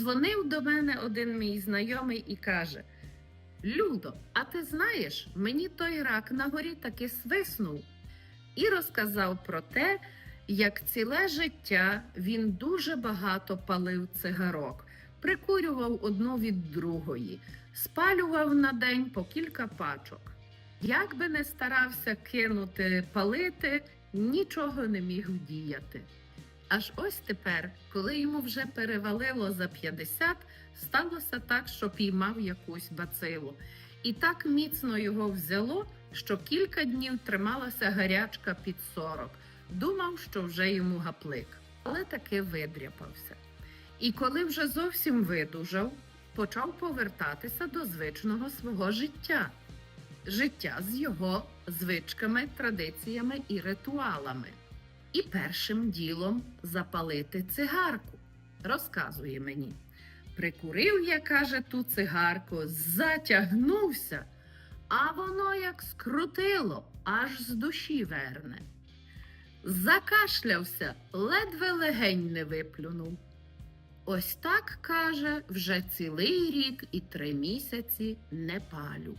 Позвонив до мене один мій знайомий і каже: Людо, а ти знаєш, мені той рак на горі таки свиснув. І розказав про те, як ціле життя він дуже багато палив цигарок, прикурював одну від другої, спалював на день по кілька пачок. Як би не старався кинути палити, нічого не міг вдіяти. Аж ось тепер, коли йому вже перевалило за 50, сталося так, що піймав якусь бацилу. І так міцно його взяло, що кілька днів трималася гарячка під 40. Думав, що вже йому гаплик, але таки видряпався. І коли вже зовсім видужав, почав повертатися до звичного свого життя. Життя з його звичками, традиціями і ритуалами. І першим ділом запалити цигарку. Розказує мені. Прикурив я, каже, ту цигарку, затягнувся, а воно як скрутило, аж з душі верне. Закашлявся, ледве легень не виплюнув. Ось так, каже, вже цілий рік і три місяці не палю.